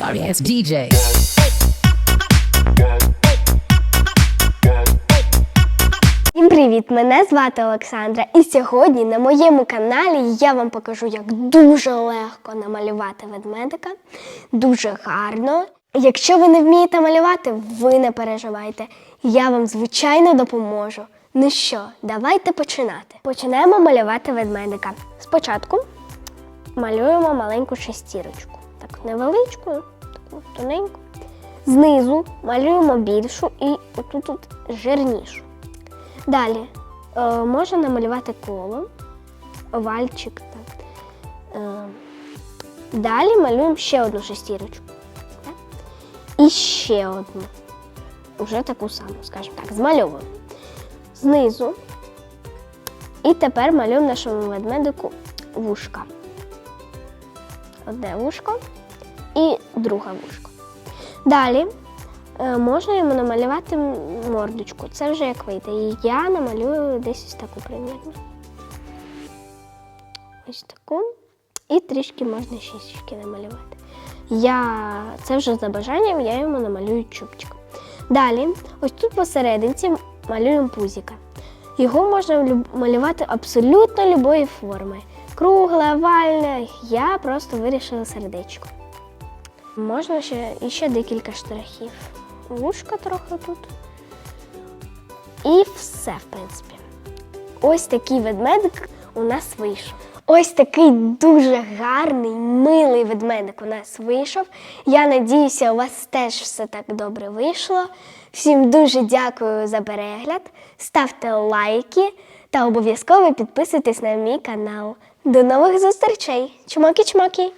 Sorry ass DJ. Всім привіт! Мене звати Олександра, і сьогодні на моєму каналі я вам покажу, як дуже легко намалювати ведмедика. Дуже гарно. Якщо ви не вмієте малювати, ви не переживайте. Я вам звичайно допоможу. Ну що, давайте починати. Починаємо малювати ведмедика. Спочатку малюємо маленьку шестірочку. Невеличку, таку тоненьку. Знизу малюємо більшу і отут тут жирнішу. Далі е, можна намалювати коло, овальчик. Е, далі малюємо ще одну шестірочку. Так? І ще одну. Уже таку саму, скажімо так, змальовуємо. Знизу. І тепер малюємо нашому ведмедику вушка. Одне вушко і друге вушко. Далі е, можна йому намалювати мордочку. Це вже як вийде. І я намалюю десь ось таку примірно. Ось таку. І трішки можна щічки намалювати. Я... Це вже за бажанням, я йому намалюю чубчик. Далі, ось тут посерединці малюємо пузіка. Його можна малювати абсолютно любої форми. Кругле, овальне. Я просто вирішила сердечко. Можна ще і ще декілька штрихів. Вушка трохи тут. І все, в принципі. Ось такий ведмедик у нас вийшов. Ось такий дуже гарний, милий ведмедик у нас вийшов. Я надіюся, у вас теж все так добре вийшло. Всім дуже дякую за перегляд. Ставте лайки та обов'язково підписуйтесь на мій канал. До нових зустрічей! Чмокі-чмокі!